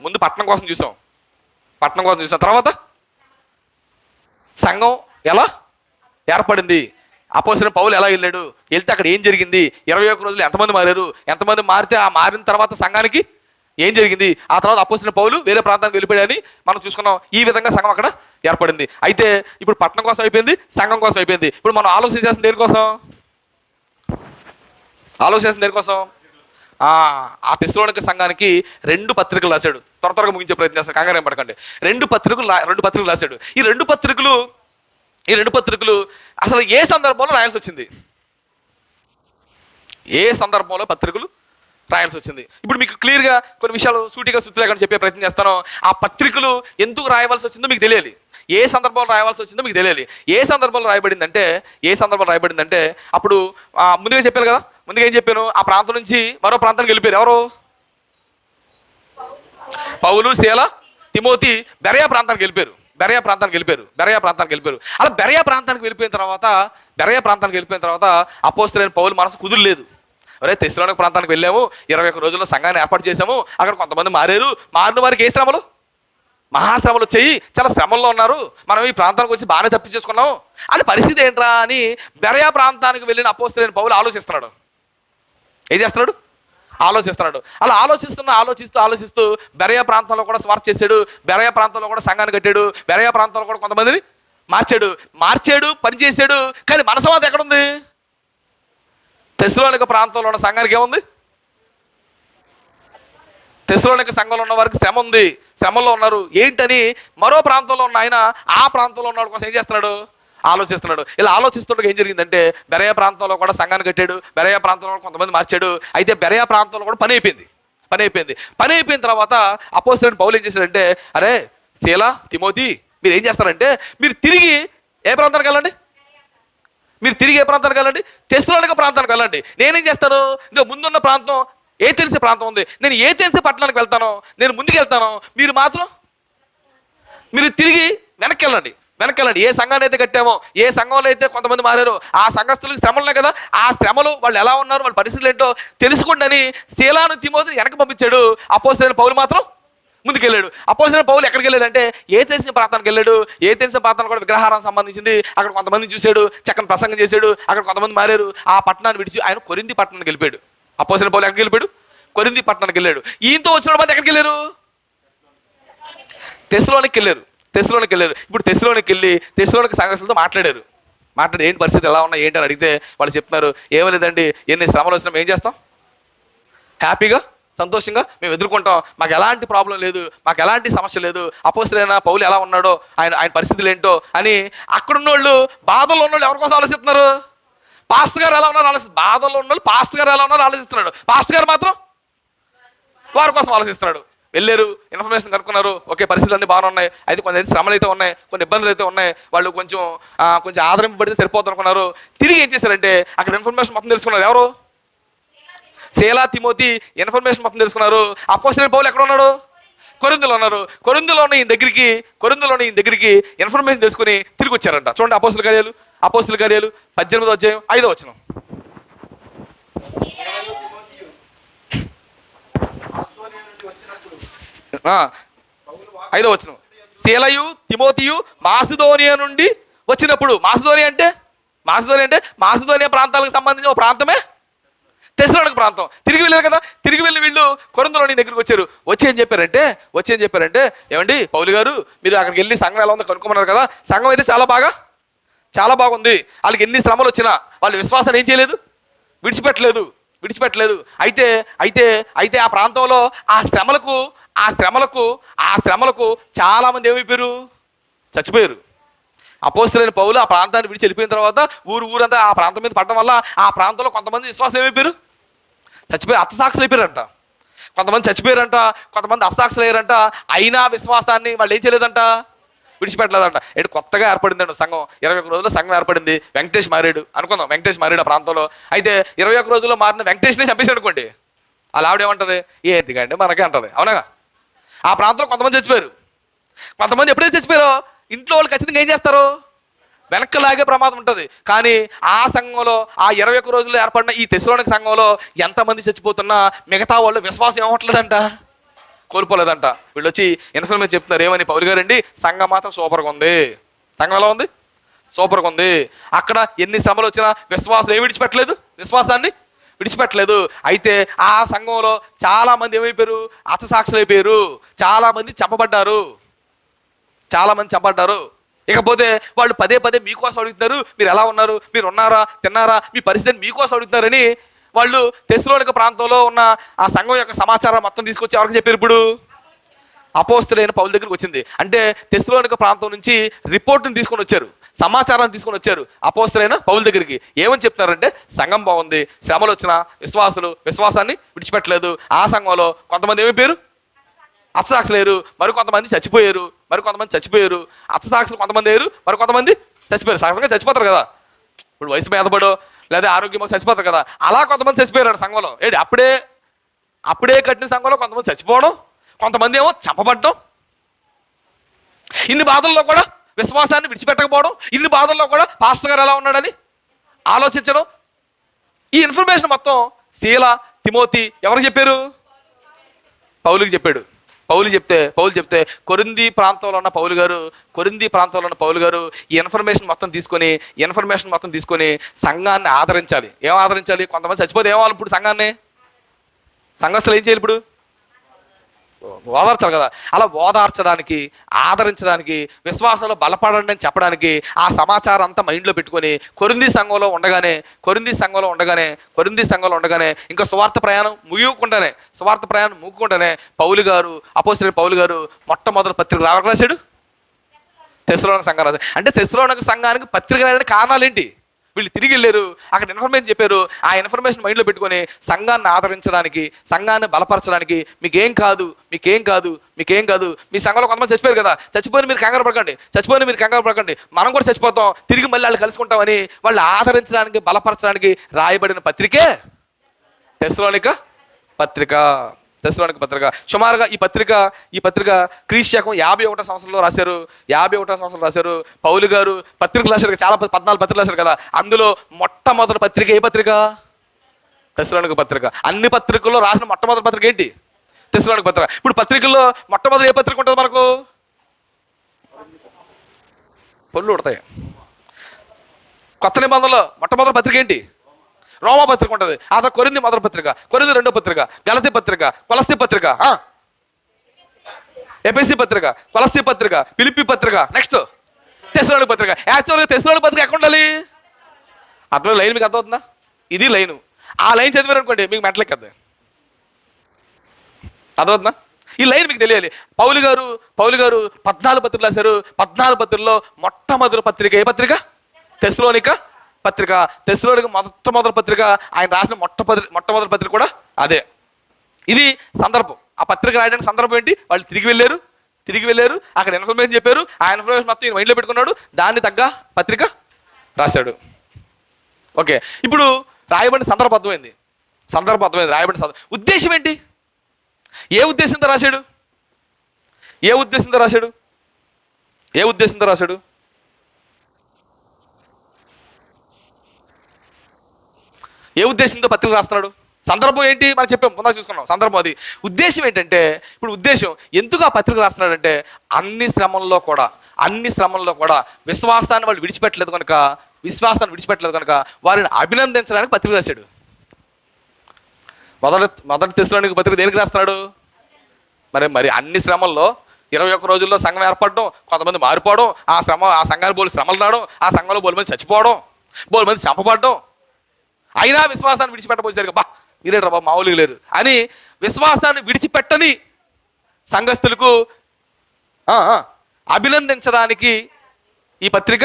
ముందు పట్టణం కోసం చూసాం. పట్టణం కోసం చూసాం తర్వాత సంఘం ఎలా ఏర్పడింది? అపోసిన పౌలు ఎలా వెళ్ళాడు? వెళ్తే అక్కడ ఏం జరిగింది? ఇరవై ఒక్క రోజులు ఎంతమంది మారారు? ఎంతమంది మారితే ఆ మారిన తర్వాత సంఘానికి ఏం జరిగింది? ఆ తర్వాత అపోసిన పౌలు వేరే ప్రాంతానికి వెళ్ళిపోయాడని మనం చూసుకున్నాం. ఈ విధంగా సంఘం అక్కడ ఏర్పడింది. అయితే ఇప్పుడు పట్టణం కోసం అయిపోయింది సంఘం కోసం అయిపోయింది. ఇప్పుడు మనం ఆలోచించాల్సిన దేనికోసం? ఆలోచించాల్సిన దేనికోసం? ఆ ఆ సంఘానికి రెండు పత్రికలు రాశాడు. త్వర త్వరగా ముగించే ప్రయత్నం చేస్తాను. కంగారం ఏం పడకండి. రెండు పత్రికలు రెండు పత్రికలు రాశాడు. ఈ రెండు పత్రికలు ఈ రెండు పత్రికలు అసలు ఏ సందర్భంలో రాయాల్సి వచ్చింది? ఏ సందర్భంలో పత్రికలు రాయాల్సి వచ్చింది? ఇప్పుడు మీకు క్లియర్గా కొన్ని విషయాలు సూటిగా సుత్తి చెప్పే ప్రయత్నం చేస్తాను ఆ పత్రికలు ఎందుకు రాయవలసి వచ్చిందో మీకు తెలియాలి. ఏ సందర్భంలో రాయవలసి వచ్చిందో మీకు తెలియాలి. ఏ సందర్భంలో రాయబడిందంటే ఏ సందర్భంలో రాయబడిందంటే అప్పుడు ముందుగా చెప్పారు కదా ముందుగా ఏం చెప్పాను ఆ ప్రాంతం నుంచి మరో ప్రాంతానికి వెళ్ళిపోయారు. ఎవరు? పౌలు శీల తిమోతి బెరయా ప్రాంతానికి వెళ్ళిపోయారు. బెరయా ప్రాంతానికి వెళ్ళిపోయారు. బెరయా ప్రాంతానికి వెళ్ళిపోయారు. అలా బెరయా ప్రాంతానికి వెళ్ళిపోయిన తర్వాత బెరయా ప్రాంతానికి వెళ్ళిపోయిన తర్వాత అపోస్తులైన పౌలు మనసు కుదురులేదు. అరే తెస్లోని ప్రాంతానికి వెళ్ళాము. ఇరవై ఒక్క రోజుల్లో సంఘాన్ని ఏర్పాటు చేశాము. అక్కడ కొంతమంది మారారు. మారిన వారికి ఏ శ్రమలు? మహాశ్రమలు వచ్చాయి చాలా శ్రమల్లో ఉన్నారు. మనం ఈ ప్రాంతానికి వచ్చి బాగానే తప్పించేసుకున్నాం. అని పరిస్థితి ఏంట్రా అని బెరయా ప్రాంతానికి వెళ్ళిన అపోస్తులైన పౌలు ఆలోచిస్తున్నాడు. ఏం చేస్తున్నాడు? ఆలోచిస్తున్నాడు. అలా ఆలోచిస్తున్న ఆలోచిస్తూ ఆలోచిస్తూ బెరయ ప్రాంతంలో కూడా స్వార్థ చేశాడు. బెరయ ప్రాంతంలో కూడా సంఘాన్ని కట్టాడు. బెరయ ప్రాంతంలో కూడా కొంతమందిని మార్చాడు. మార్చాడు పనిచేశాడు కానీ మనసమాత ఎక్కడుంది? తెస్లోనిక ప్రాంతంలో ఉన్న సంఘానికి ఏముంది? తెస్లోనిక సంఘంలో ఉన్న వారికి శ్రమ ఉంది. శ్రమలో ఉన్నారు. ఏంటని? మరో ప్రాంతంలో ఉన్న ఆయన ఆ ప్రాంతంలో ఉన్న కోసం ఏం చేస్తున్నాడు? ఆలోచిస్తున్నాడు. ఇలా ఆలోచిస్తుండగా ఏం జరిగిందంటే బెరయ ప్రాంతంలో కూడా సంఘాన్ని కట్టాడు బెరయ ప్రాంతంలో కొంతమంది మార్చాడు. అయితే బెరయ ప్రాంతంలో కూడా పని అయిపోయింది. పని అయిపోయింది. పని అయిపోయిన తర్వాత అపోజిట్ పౌలు ఏం చేశాడంటే అరే శీల తిమోతి మీరు ఏం చేస్తారంటే మీరు తిరిగి ఏ ప్రాంతానికి వెళ్ళండి? మీరు తిరిగి ఏ ప్రాంతానికి వెళ్ళండి? తెస్తులాడక ప్రాంతానికి వెళ్ళండి. నేనేం చేస్తాను? ఇంకా ముందున్న ప్రాంతం ఏ తెలిసే ప్రాంతం ఉంది. నేను ఏ తెలిసే పట్టణానికి వెళ్తాను. నేను ముందుకు వెళ్తాను మీరు మాత్రం మీరు తిరిగి వెనక్కి వెళ్ళండి. వెనకాలండి ఏ సంఘాన్ని అయితే కట్టామో ఏ సంఘంలో అయితే కొంతమంది మారారో ఆ సంఘస్థులకు శ్రమలు కదా ఆ శ్రమలు వాళ్ళు ఎలా ఉన్నారు వాళ్ళ పరిస్థితులు ఏంటో తెలుసుకోండి అని శీలాను తిమోతిని వెనక పంపించాడు అపోసిన పౌలు మాత్రం ముందుకెళ్ళాడు. అపోసిన పౌలు ఎక్కడికి వెళ్ళాడంటే ఏ తెలిసిన ప్రాంతానికి వెళ్ళాడు ఏ తెలిసిన ప్రాంతానికి కూడా విగ్రహారం సంబంధించింది అక్కడ కొంతమంది చూశాడు చక్కని ప్రసంగం చేశాడు అక్కడ కొంతమంది మారారు ఆ పట్టణాన్ని విడిచి ఆయన కొరింది పట్టణానికి వెళ్ళిపోయాడు. అపోసిన పౌలు ఎక్కడికి వెళ్ళిపోయాడు? కొరింది పట్టణానికి వెళ్ళాడు. ఈయంతో వచ్చిన మంది ఎక్కడికి వెళ్ళారు? తెసలోనికి వెళ్ళారు తెస్లోనికి వెళ్ళారు. ఇప్పుడు తెస్లోనికి వెళ్ళి తెస్లోనికి సంఘర్షణతో మాట్లాడారు. మాట్లాడి ఏంటి పరిస్థితి ఎలా ఉన్నాయి ఏంటి అని అడిగితే వాళ్ళు చెప్తున్నారు ఏమీ లేదండి ఎన్ని శ్రమలు వచ్చినా ఏం చేస్తాం? హ్యాపీగా సంతోషంగా మేము ఎదుర్కొంటాం. మాకు ఎలాంటి ప్రాబ్లం లేదు మాకు ఎలాంటి సమస్య లేదు అపోస్తులైన పౌలు ఎలా ఉన్నాడో ఆయన ఆయన పరిస్థితులు ఏంటో అని అక్కడున్న వాళ్ళు బాధలో ఉన్న వాళ్ళు ఎవరికోసం ఆలోచిస్తున్నారు? పాస్టర్ గారు ఎలా ఉన్నారు ఆలోచి బాధలో ఉన్న వాళ్ళు పాస్టర్ గారు ఎలా ఉన్నారు ఆలోచిస్తున్నాడు. పాస్టర్ గారు మాత్రం వారి కోసం ఆలోచిస్తున్నాడు. వెళ్ళారు ఇన్ఫర్మేషన్ కనుక్కున్నారు ఓకే పరిస్థితులు అన్ని బాగానే ఉన్నాయి అయితే కొన్ని శ్రమలు అయితే ఉన్నాయి కొన్ని ఇబ్బందులు అయితే ఉన్నాయి వాళ్ళు కొంచెం కొంచెం ఆదరింపబడితే సరిపోతుంది అనుకున్నారు. తిరిగి ఏం చేశారంటే అక్కడ ఇన్ఫర్మేషన్ మొత్తం తెలుసుకున్నారు. ఎవరు? శీలా తిమోతి ఇన్ఫర్మేషన్ మొత్తం తెలుసుకున్నారు. అపోసిన పౌలు ఎక్కడ ఉన్నాడు? కొరిందులో ఉన్నారు. కొరిందులో ఉన్న ఈయన దగ్గరికి కొరిందులో ఉన్న ఈయన దగ్గరికి ఇన్ఫర్మేషన్ తెలుసుకుని తిరిగి వచ్చారంట. చూడండి అపోస్తుల కార్యాలు అపోస్తుల కార్యాలు పద్దెనిమిదో అధ్యాయం ఐదో వచ్చిన ఐదో వచ్చిన శీలయు తిమోతియు మాసిదోనియా నుండి వచ్చినప్పుడు మాసిదోనియా అంటే? మాసిదోనియా అంటే మాసిదోనియా ప్రాంతాలకు సంబంధించిన ఒక ప్రాంతమే? తెసలోనిక ప్రాంతం. తిరిగి వెళ్ళారు కదా? తిరిగి వెళ్ళి వీళ్ళు కొరందలోని దగ్గరికి వచ్చారు. వచ్చి ఏం చెప్పారంటే వచ్చి ఏం చెప్పారంటే ఏమండి పౌలు గారు మీరు అక్కడికి వెళ్ళి సంఘం ఎలా ఉందో కనుక్కోమన్నారు కదా? సంఘం అయితే చాలా బాగా చాలా బాగుంది. వాళ్ళకి ఎన్ని శ్రమలు వచ్చినా వాళ్ళు విశ్వాసాన్ని ఏం చేయలేదు? విడిచిపెట్టలేదు. విడిచిపెట్టలేదు. అయితే అయితే అయితే ఆ ప్రాంతంలో ఆ శ్రమలకు ఆ శ్రమలకు ఆ శ్రమలకు చాలామంది ఏమైపోయారు? చచ్చిపోయారు. అపోస్తులైన పౌలు ఆ ప్రాంతాన్ని విడిచి వెళ్ళిపోయిన తర్వాత ఊరు ఊరంతా ఆ ప్రాంతం మీద పడడం వల్ల ఆ ప్రాంతంలో కొంతమంది విశ్వాసం ఏమైపోయారు? చచ్చిపోయి అత్తసాక్షులు అయిపోయారంట. కొంతమంది చచ్చిపోయారంట కొంతమంది అస్తాక్షులు అయ్యారంట. అయినా విశ్వాసాన్ని వాళ్ళు ఏం చేయలేదంట? విడిచిపెట్టలేదంట. ఏంటి కొత్తగా ఏర్పడిందండి సంఘం. ఇరవై ఒక రోజుల్లో సంఘం ఏర్పడింది. వెంకటేష్ మారాడు అనుకుందాం. వెంకటేష్ మారాడు ఆ ప్రాంతంలో. అయితే ఇరవై ఒక రోజుల్లో మారిన వెంకటేష్ని చంపేసి అనుకోండి. అలా ఆవిడ ఏమంటది? ఏంటికంటే మనకే అంటది. అవునగా ఆ ప్రాంతంలో కొంతమంది చచ్చిపోయారు. కొంతమంది ఎప్పుడైతే చచ్చిపోయారో ఇంట్లో వాళ్ళు ఖచ్చితంగా ఏం చేస్తారు? వెనక్కి లాగే ప్రమాదం ఉంటుంది. కానీ ఆ సంఘంలో ఆ ఇరవై ఒక్క రోజుల్లో ఏర్పడిన ఈ తెశలోనిక సంఘంలో ఎంతమంది చచ్చిపోతున్నా మిగతా వాళ్ళు విశ్వాసం ఏమవట్లేదంట కోల్పోలేదంట. వీళ్ళు వచ్చి ఇన్ఫర్మేషన్ చెప్తున్నారు ఏమని పౌరు గారండి సంఘం మాత్రం సూపర్గా ఉంది. సంఘం ఎలా ఉంది? సూపర్గా ఉంది. అక్కడ ఎన్ని శ్రమలు వచ్చినా విశ్వాసం ఏమి విడిచిపెట్టలేదు? విశ్వాసాన్ని? విడిచిపెట్టలేదు. అయితే ఆ సంఘంలో చాలా మంది ఏమైపోయారు? అర్థసాక్షులు అయిపోయారు చాలా మంది చంపబడ్డారు. చాలా మంది ఇకపోతే వాళ్ళు పదే పదే మీకోసం అడుగుతున్నారు మీరు ఎలా ఉన్నారు? మీరు ఉన్నారా? తిన్నారా? మీ పరిస్థితిని మీకోసం అడుగుతున్నారని వాళ్ళు తెస్లోనిక ప్రాంతంలో ఉన్న ఆ సంఘం యొక్క సమాచారం మొత్తం తీసుకొచ్చి ఎవరికి చెప్పారు ఇప్పుడు? అపోస్తులైన పౌల దగ్గరికి వచ్చింది. అంటే తెస్లోనిక ప్రాంతం నుంచి రిపోర్ట్ని తీసుకొని వచ్చారు. సమాచారాన్ని తీసుకొని వచ్చారు అపోస్తులైన పౌల దగ్గరికి. ఏమని చెప్తున్నారంటే సంఘం బాగుంది శ్రమలు వచ్చిన విశ్వాసులు విశ్వాసాన్ని విడిచిపెట్టలేదు. ఆ సంఘంలో కొంతమంది ఏమైపోయారు అత్తసాక్షులు లేరు. మరి కొంతమంది చచ్చిపోయారు. మరి కొంతమంది చచ్చిపోయారు. అత్తసాక్షులు కొంతమంది లేరు. మరి కొంతమంది చచ్చిపోయారు. సహజంగా చచ్చిపోతారు కదా. ఇప్పుడు వయసు మీదపడో లేదా ఆరోగ్యమో చచ్చిపోతారు కదా. అలా కొంతమంది చచ్చిపోయారు సంఘంలో. ఏంటి అప్పుడే అప్పుడే కట్టిన సంఘంలో కొంతమంది చచ్చిపోవడం కొంతమంది ఏమో చంపబడటం ఇన్ని బాధల్లో కూడా విశ్వాసాన్ని విడిచిపెట్టకపోవడం ఇన్ని బాధల్లో కూడా పాస్టర్ గారు ఎలా ఉన్నాడని ఆలోచించడం. ఈ ఇన్ఫర్మేషన్ మొత్తం శీల తిమోతి ఎవరు చెప్పారు? పౌలుకి చెప్పాడు. పౌలు చెప్తే పౌలు చెప్తే కొరింది ప్రాంతంలో ఉన్న పౌలు గారు కొరింది ప్రాంతంలో ఉన్న పౌలు గారు ఈ ఇన్ఫర్మేషన్ మొత్తం తీసుకొని ఇన్ఫర్మేషన్ మొత్తం తీసుకొని సంఘాన్ని ఆదరించాలి. ఏం ఆదరించాలి? కొంతమంది చచ్చిపోతే ఏమవాలి ఇప్పుడు సంఘాన్ని? సంఘస్థలు ఏం చేయాలి ఇప్పుడు? ఓదార్చాలి కదా. అలా ఓదార్చడానికి ఆదరించడానికి విశ్వాసంలో బలపడండి అని చెప్పడానికి ఆ సమాచారం అంతా మైండ్లో పెట్టుకొని కొరింది సంఘంలో ఉండగానే కొరింది సంఘంలో ఉండగానే కొరింది సంఘంలో ఉండగానే ఇంకా స్వార్థ ప్రయాణం ముగియకుండానే స్వార్థ ప్రయాణం ముగ్గుకుండానే పౌలు గారు అపోసిన పౌలు గారు మొట్టమొదటి పత్రిక రావడం రాశాడు? సంఘం రాశాడు. అంటే తెసలోనక సంఘానికి పత్రిక రాయడానికి కారణాలు ఏంటి? వీళ్ళు తిరిగి వెళ్ళారు. అక్కడ ఇన్ఫర్మేషన్ చెప్పారు. ఆ ఇన్ఫర్మేషన్ మైండ్లో పెట్టుకొని సంఘాన్ని ఆదరించడానికి సంఘాన్ని బలపరచడానికి మీకేం కాదు మీకేం కాదు మీకేం కాదు. మీ సంఘంలో కొంతమంది చచ్చిపోయారు కదా. చచ్చిపోయిన మీరు కంగారు పడకండి. చచ్చిపోయిన మీరు కంగారు పడకండి. మనం కూడా చచ్చిపోతాం. తిరిగి మళ్ళీ వాళ్ళు కలుసుకుంటామని వాళ్ళు ఆదరించడానికి బలపరచడానికి రాయబడిన పత్రికే తెస్లోనిక పత్రిక. దశలోనికి పత్రిక. సుమారుగా ఈ పత్రిక ఈ పత్రిక క్రీశాకం యాభై ఒకటో సంవత్సరంలో రాశారు. యాభై ఒకటో సంవత్సరంలో రాశారు. పౌలు గారు పత్రికలు రాశారు చాలా ప- పద్నాలుగు పత్రికలు రాశారు కదా అందులో మొట్టమొదటి పత్రిక ఏ పత్రిక? దశలోనికి పత్రిక. అన్ని పత్రికల్లో రాసిన మొట్టమొదటి పత్రిక ఏంటి? దశలోనికి పత్రిక. ఇప్పుడు పత్రికల్లో మొట్టమొదటి ఏ పత్రిక ఉంటుంది మనకు? పళ్ళు ఉడతాయి. కొత్త నిబంధనలో. మొట్టమొదటి పత్రిక ఏంటి? రోమా పత్రిక ఉంటుంది. ఆ తర్వాత కొరింది మొదటి పత్రిక కొరింది రెండో పత్రిక గలతి పత్రిక కొలసి పత్రిక ఎపిసి పత్రిక కొలసి పత్రిక పిలిపి పత్రిక నెక్స్ట్ తెసలోని పత్రిక. యాక్చువల్గా తెసలోని పత్రిక ఎక్కడ ఉండాలి? అట్లా లైన్ మీకు అర్థమవుతుందా? ఇది లైను. ఆ లైన్ చదివారు అనుకోండి మీకు మెంటలెక్కద్దు. అర్థమవుతుందా? ఈ లైన్ మీకు తెలియాలి. పౌలు గారు పౌలు గారు పద్నాలుగు పత్రికలు రాశారు. పద్నాలుగు పత్రికల్లో మొట్టమొదటి పత్రిక ఏ పత్రిక? తెస్లోనిక పత్రిక తెస్లోనిక మొట్టమొదటి పత్రిక ఆయన రాసిన మొట్టమొదటి మొట్టమొదటి పత్రిక కూడా అదే. ఇది సందర్భం. ఆ పత్రిక రాయడానికి సందర్భం ఏంటి? వాళ్ళు తిరిగి వెళ్ళారు తిరిగి వెళ్ళారు అక్కడ ఇన్ఫర్మేషన్ చెప్పారు ఆ ఇన్ఫర్మేషన్ మొత్తం మైండ్లో పెట్టుకున్నాడు దాన్ని తగ్గ పత్రిక రాశాడు. ఓకే ఇప్పుడు రాయబడిన సందర్భం అర్థమైంది. సందర్భం అర్థమైంది రాయబడిన సందర్భం. ఉద్దేశం ఏంటి? ఏ ఉద్దేశంతో రాశాడు? ఏ ఉద్దేశంతో రాశాడు? ఏ ఉద్దేశంతో రాశాడు? ఏ ఉద్దేశంతో పత్రిక రాస్తున్నాడు? సందర్భం ఏంటి? మనం చెప్పాం ముందా చూసుకున్నాం. సందర్భం అది. ఉద్దేశం ఏంటంటే ఇప్పుడు ఉద్దేశం ఎందుకు ఆ పత్రిక రాస్తున్నాడంటే అన్ని శ్రమంలో కూడా అన్ని శ్రమంలో కూడా విశ్వాసాన్ని వాళ్ళు విడిచిపెట్టలేదు కనుక విశ్వాసాన్ని విడిచిపెట్టలేదు కనుక వారిని అభినందించడానికి పత్రిక రాశాడు. మొదటి మొదటి తెస్తులోనికి పత్రిక దేనికి రాస్తున్నాడు? మరి మరి అన్ని శ్రమల్లో ఇరవై ఒక్క రోజుల్లో సంఘం ఏర్పడడం కొంతమంది మారిపోవడం ఆ శ్రమ ఆ సంఘాన్ని బోలు శ్రమలు రావడం ఆ సంఘంలో బోలు మంది చచ్చిపోవడం బోలు మంది చంపబడడం అయినా విశ్వాసాన్ని విడిచిపెట్టబోసారు బా మీరేట్రా బాబు మామూలుగా లేరు. అని విశ్వాసాన్ని విడిచిపెట్టని సంఘస్థులకు అభినందించడానికి ఈ పత్రిక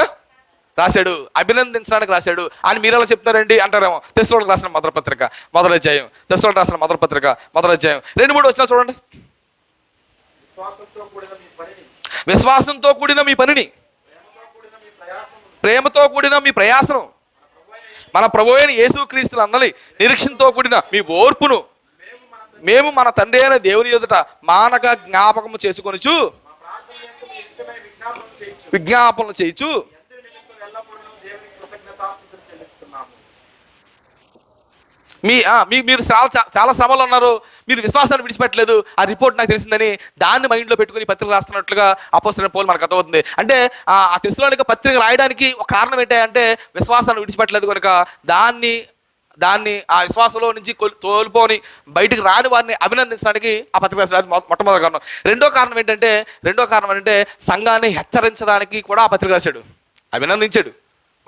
రాశాడు. అభినందించడానికి రాశాడు. అని మీరు ఎలా చెప్తున్నారండి? అంటారేమో తెస్సులోకి రాసిన మొదల పత్రిక మొదటి అధ్యాయం తెస్సులోకి రాసిన మొదల పత్రిక మొదటి అధ్యాయం. రెండు మూడు వచ్చినా చూడండి. విశ్వాసంతో కూడిన మీ పనిని ప్రేమతో కూడిన మీ ప్రయాసం మన ప్రభు అయిన యేసుక్రీస్తులు అందరి నిరీక్షణతో కూడిన మీ ఓర్పును మేము మన తండ్రి అయిన దేవుని ఎదుట మానక జ్ఞాపకము చేసుకొనుచు విజ్ఞాపనలు చేయుచు అందరి నిమిత్తం ఎల్లప్పుడూ దేవునికి కృతజ్ఞతాస్తుతులు చెల్లిస్తున్నాము మీ మీ మీరు చాలా చాలా శ్రమలో ఉన్నారు. మీరు విశ్వాసాన్ని విడిచిపెట్టలేదు. ఆ రిపోర్ట్ నాకు తెలిసిందని దాన్ని మైండ్లో పెట్టుకుని పత్రిక రాస్తున్నట్లుగా అపోస్తున్న పోల్ మనకు అర్థమవుతుంది. అంటే ఆ ఆ పత్రిక రాయడానికి ఒక కారణం ఏంటంటే విశ్వాసాన్ని విడిచిపెట్టలేదు కనుక దాన్ని దాన్ని ఆ విశ్వాసంలో నుంచి కొల్- తోలుపోని బయటికి రాని వారిని అభినందించడానికి ఆ పత్రిక మొట్టమొదటి కారణం. రెండో కారణం ఏంటంటే రెండో కారణం ఏంటంటే సంఘాన్ని హెచ్చరించడానికి కూడా ఆ పత్రిక రాశాడు. అభినందించాడు.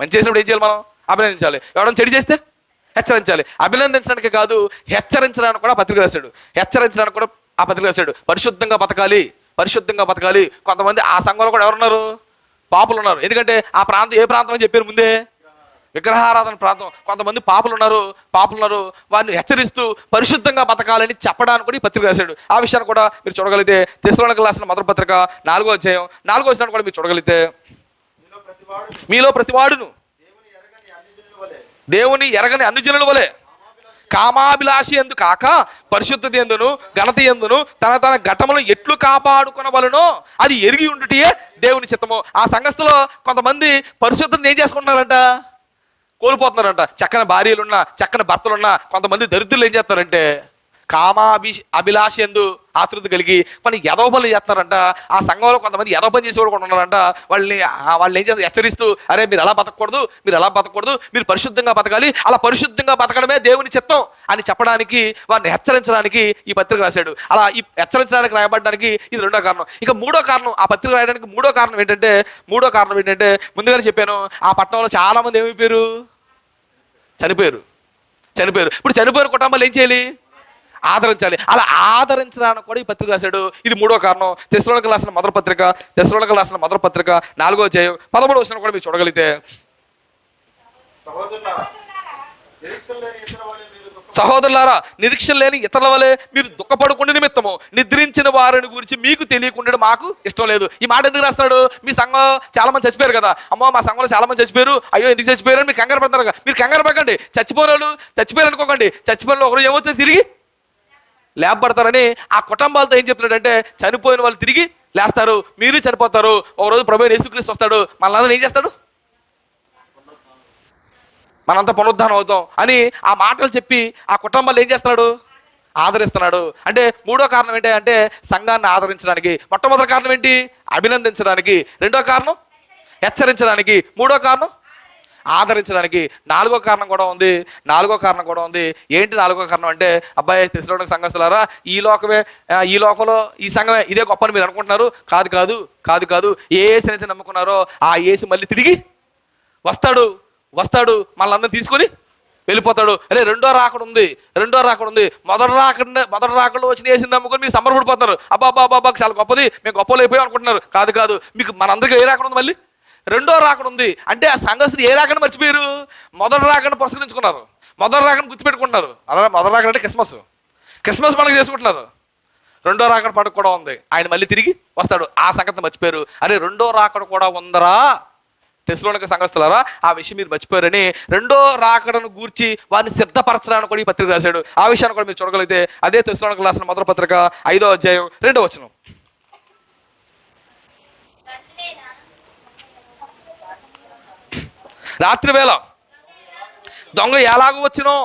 మంచి చేసినప్పుడు ఏం చేయాలి మనం? అభినందించాలి. ఎవరైనా చెడు చేస్తే? హెచ్చరించాలి. అభినందించడానికి కాదు హెచ్చరించడానికి కూడా పత్రిక రాశాడు. హెచ్చరించడానికి కూడా ఆ పత్రిక రాశాడు. పరిశుద్ధంగా బతకాలి పరిశుద్ధంగా బతకాలి. కొంతమంది ఆ సంఘంలో కూడా ఎవరున్నారు? పాపులు ఉన్నారు. ఎందుకంటే ఆ ప్రాంతం ఏ ప్రాంతం అని చెప్పారు ముందే? విగ్రహారాధన ప్రాంతం. కొంతమంది పాపులు ఉన్నారు పాపులు ఉన్నారు. వారిని హెచ్చరిస్తూ పరిశుద్ధంగా బతకాలని చెప్పడానికి కూడా ఈ పత్రిక రాశాడు. ఆ విషయాన్ని కూడా మీరు చూడగలిగితే తెస్లోనికి రాసిన మొదటి పత్రిక నాలుగో అధ్యాయం నాలుగో వచ్చిన కూడా మీరు చూడగలిగితే మీలో మీలో ప్రతివాడును దేవుని ఎరగని అన్ని జనుల వలె దేవుని ఎరగని అన్ని జనుల వలె. కామాభిలాషి ఎందు కాక పరిశుద్ధత ఎందును ఘనత ఎందును తన తన ఘటములను ఎట్లు కాపాడుకొనవలనో అది ఎరిగి ఉండుటియే దేవుని చిత్తము. ఆ సంఘస్థలో కొంతమంది పరిశుద్ధత ఏం చేసుకుంటున్నారంట? కోల్పోతున్నారంట. చక్కని భార్యలున్నా చక్కని భర్తలున్నా కొంతమంది దరిద్రులు ఏం చేస్తారంటే కామాభి అభిలాష ఎందు ఆతృత కలిగి కొన్ని ఎదవ పనులు చేస్తారంట. ఆ సంఘంలో కొంతమంది ఎదవ పని చేసేవాళ్ళు కూడా ఉన్నారంట. వాళ్ళని వాళ్ళు ఏం చేస్తారు హెచ్చరిస్తూ అరే మీరు ఎలా బతకూడదు మీరు ఎలా బతకూడదు మీరు పరిశుద్ధంగా బతకాలి అలా పరిశుద్ధంగా బతకడమే దేవుని చిత్తం అని చెప్పడానికి వారిని హెచ్చరించడానికి ఈ పత్రిక రాశాడు. అలా ఈ హెచ్చరించడానికి రాయబడడానికి ఇది రెండో కారణం. ఇక మూడో కారణం ఆ పత్రిక రాయడానికి మూడో కారణం ఏంటంటే మూడో కారణం ఏంటంటే ముందుగానే చెప్పాను ఆ పట్టణంలో చాలా మంది ఏమైపోయారు? చనిపోయారు. చనిపోయారు. ఇప్పుడు చనిపోయిన కుటుంబాలు ఏం చేయాలి? ఆదరించాలి. అలా ఆదరించడానికి కూడా ఈ పత్రిక రాశాడు. ఇది మూడో కారణం. తెస్లోనికి రాసిన మొదటి పత్రిక తెస్లోనికి రాసిన మొదటి పత్రిక నాలుగో అధ్యాయం పదమూడు వచ్చిన కూడా మీరు చూడగలిగితే. సహోదరులారా నిరీక్షణ లేని ఇతరుల వలె మీరు దుఃఖపడకుండా నిమిత్తము. నిద్రించిన వారిని గురించి మీకు తెలియకుండా మాకు ఇష్టం లేదు. ఈ మాట ఎందుకు రాస్తున్నాడు? మీ సంఘం చాలా మంది చచ్చిపోయారు కదా. అమ్మో మా సంఘంలో చాలా మంది చచ్చిపోయారు. అయ్యో ఎందుకు చచ్చిపోయారు మీరు కంగారు పడతారు మీరు కంగారు పడకండి. చచ్చిపోయిన వాళ్ళు చచ్చిపోయారు అనుకోకండి చచ్చిపోయిన ఒకరోజు ఏమవుతుంది తిరిగి లేపబడతారని ఆ కుటుంబాలతో ఏం చెప్తున్నాడంటే చనిపోయిన వాళ్ళు తిరిగి లేస్తారు మీరు చనిపోతారు ఒక రోజు ప్రభు యేసుక్రీస్తు వస్తాడు మళ్ళీ ఏం చేస్తాడు? మనంతా పునరుద్ధానం అవుతాం అని ఆ మాటలు చెప్పి ఆ కుటుంబాలు ఏం చేస్తున్నాడు? ఆదరిస్తున్నాడు. అంటే మూడో కారణం ఏంటి అంటే సంఘాన్ని ఆదరించడానికి. మొట్టమొదటి కారణం ఏంటి? అభినందించడానికి. రెండో కారణం? హెచ్చరించడానికి. మూడో కారణం? ఆదరించడానికి నాలుగో కారణం కూడా ఉంది. నాలుగో కారణం కూడా ఉంది. ఏంటి నాలుగో కారణం అంటే అబ్బాయి తెసలోనికి సంఘస్థలారా ఈ లోకమే ఈ లోకంలో ఈ సంఘమే ఇదే గొప్పని మీరు అనుకుంటున్నారు? కాదు కాదు కాదు కాదు. ఏ ఏసునైతే నమ్ముకున్నారో ఆ ఏసు మళ్ళీ తిరిగి వస్తాడు. వస్తాడు మళ్ళీ తీసుకొని వెళ్ళిపోతాడు. అరే రెండో రాకడ ఉంది. రెండో రాకడ ఉంది. మొదటి రాకడ మొదటి రాకడలో వచ్చిన వేసింది నమ్ముకొని మీరు సంబరపడిపోతారు అబ్బా అబ్బా అబ్బా అబ్బా, చాలా గొప్పది. మేము గొప్పలు అయిపోయాం అనుకుంటున్నారు. కాదు కాదు. మీకు మనందరికీ ఏ రాకడ ఉంది మళ్ళీ? రెండో రాకడ ఉంది. అంటే ఆ సంఘస్థులు ఏ రాకని మర్చిపోయారు? మొదటి రాకని పురస్కరించుకున్నారు. మొదటి రాకని గుర్తుపెట్టుకుంటున్నారు. అలా మొదటి రాకడ అంటే క్రిస్మస్. క్రిస్మస్ పండుగ చేసుకుంటున్నారు. రెండో రాకడ పండుగ కూడా ఉంది. ఆయన మళ్ళీ తిరిగి వస్తాడు. ఆ సంగతి మర్చిపోయారు. అరే రెండో రాకడ కూడా ఉందరా? తెస్లోనిక సంఘస్థలారా ఆ విషయం మీరు మర్చిపోయారని రెండో రాకడను గూర్చి వారిని సిద్ధపరచడానికి కూడా ఈ పత్రిక రాశాడు. ఆ విషయాన్ని కూడా మీరు చూడగలిగితే అదే తెస్లోనికి రాసిన మొదటి పత్రిక ఐదో అధ్యాయం రెండో వచనం. రాత్రి వేళ దొంగ ఎలాగో వచ్చినో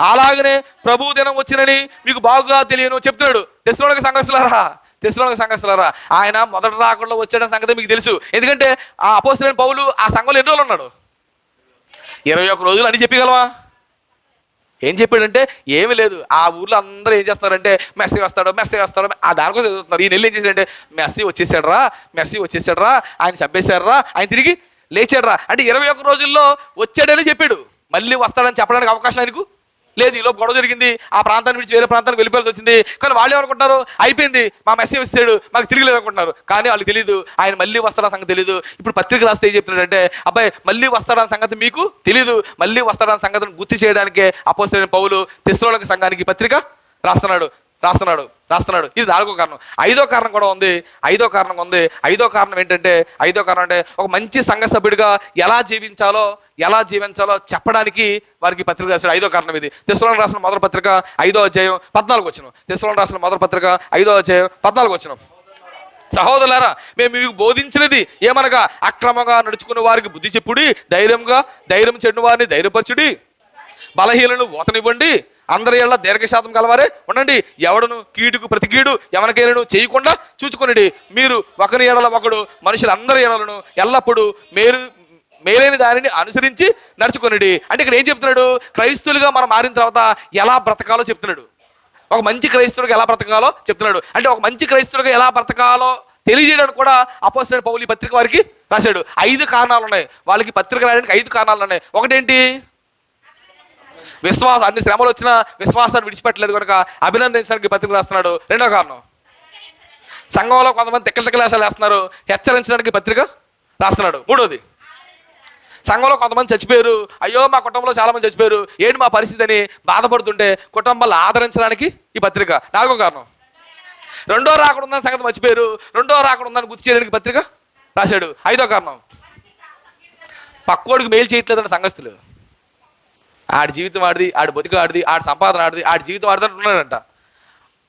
అలాగనే ప్రభు దినం వచ్చినని మీకు బాగుగా తెలియను చెప్తున్నాడు. తెస్లోనిక సంఘస్థలారా తెస్లోనిక సంఘస్థలారా ఆయన మొదటి రాకుండా వచ్చాడని సంగతి మీకు తెలుసు. ఎందుకంటే ఆ అపోస్తులైన పౌలు ఆ సంఘంలో ఎన్ని రోజులు ఉన్నాడు? ఇరవై ఒక్క రోజులు అని చెప్పగలవా? ఏం చెప్పాడంటే ఏమీ లేదు. ఆ ఊర్లో అందరూ ఏం చేస్తారంటే మెస్సీ వస్తాడు మెస్సీ వస్తాడు ఆ దానికోసం చదువుతున్నారు ఈయన వెళ్ళి ఏం చేశాడంటే మెస్సీ వచ్చేసాడు రా మెస్సీ వచ్చేసాడు రా ఆయన చంపేశాడు రా ఆయన తిరిగి లేచాడురా. అంటే ఇరవై ఒక్క రోజుల్లో వచ్చాడని చెప్పాడు. మళ్ళీ వస్తాడని చెప్పడానికి అవకాశం ఆయనకు లేదు. ఈలోపు గొడవ జరిగింది. ఆ ప్రాంతాన్ని విడిచి వేరే ప్రాంతానికి వెళ్ళిపోవాల్సి వచ్చింది. కానీ వాళ్ళు ఏమనుకుంటారు అయిపోయింది. మా మెసేజ్ ఇస్తాడు మాకు తిరిగి అనుకుంటున్నారు కానీ వాళ్ళకి తెలియదు ఆయన మళ్ళీ వస్తాడన్న సంగతి తెలియదు ఇప్పుడు పత్రిక రాస్తే ఏం చెప్తున్నాడంటే అబ్బాయి మళ్ళీ వస్తాడన్న సంగతి మీకు తెలియదు మళ్ళీ వస్తాడన్న సంగతిని గుర్తు చేయడానికే అపోజిట్ పౌలు తెస్లోలక సంఘానికి పత్రిక రాస్తున్నాడు. రాస్తున్నాడు. రాస్తున్నాడు. ఇది నాలుగో కారణం. ఐదో కారణం కూడా ఉంది. ఐదో కారణం ఉంది. ఐదో కారణం ఏంటంటే ఐదో కారణం అంటే ఒక మంచి సంఘ సభ్యుడిగా ఎలా జీవించాలో ఎలా జీవించాలో చెప్పడానికి వారికి పత్రిక రాశాడు. ఐదో కారణం ఇది. తెస్లోని రాసిన మొదటి పత్రిక ఐదో అధ్యాయం పద్నాలుగు వచ్చిన. తెస్లోని రాసిన మొదటి పత్రిక ఐదో అధ్యాయం పద్నాలుగు వచ్చిన. సహోదరులారా మేము మీకు బోధించినది ఏమనగా అక్రమంగా నడుచుకున్న వారికి బుద్ధి చెప్పుడి ధైర్యంగా ధైర్యం చెడిన వారిని ధైర్యపరచుడి బలహీనను ఓతనివ్వండి అందరి ఇళ్ళ దీర్ఘశాతం కలవారే. ఉండండి ఎవడను కీడుకు ప్రతి కీడు ఎవరికైనాను చేయకుండా చూచుకొనిడి మీరు ఒకరి ఏడల ఒకడు మనుషులందరి ఏడలను ఎల్లప్పుడూ మేలు మేలైన దానిని అనుసరించి నడుచుకునిడి. అంటే ఇక్కడ ఏం చెప్తున్నాడు? క్రైస్తులుగా మనం మారిన తర్వాత ఎలా బ్రతకాలో చెప్తున్నాడు. ఒక మంచి క్రైస్తవుడిగా ఎలా బ్రతకాలో చెప్తున్నాడు. అంటే ఒక మంచి క్రైస్తవుడిగా ఎలా బ్రతకాలో తెలియజేయడానికి కూడా అపోజిట్ పౌలి పత్రిక వారికి రాశాడు. ఐదు కారణాలు ఉన్నాయి వాళ్ళకి పత్రిక రాయడానికి ఐదు కారణాలు ఉన్నాయి ఒకటేంటి? విశ్వాస అన్ని శ్రమలు వచ్చినా విశ్వాసాన్ని విడిచిపెట్టలేదు కనుక అభినందించడానికి పత్రిక రాస్తున్నాడు. రెండో కారణం. సంఘంలో కొంతమంది తిక్కల తిక్కల వేస్తున్నారు. హెచ్చరించడానికి పత్రిక రాస్తున్నాడు. మూడోది. సంఘంలో కొంతమంది చచ్చిపోయారు. అయ్యో మా కుటుంబంలో చాలా మంది చచ్చిపోయారు. ఏంటి మా పరిస్థితి అని బాధపడుతుంటే కుటుంబాలు ఆదరించడానికి ఈ పత్రిక. నాలుగో కారణం. రెండో రాకుండా ఉందని సంగతి మర్చిపోయారు. రెండో రాకుండా ఉందని గుర్తు చేయడానికి పత్రిక రాశాడు. ఐదో కారణం. పక్కోడికి మేలు చేయట్లేదని సంగస్తులు ఆడి జీవితం ఆడిది ఆడి బతుకు ఆడిది ఆడి సంపాదన ఆడిది ఆడి జీవితం ఆడిది అని ఉన్నాడంట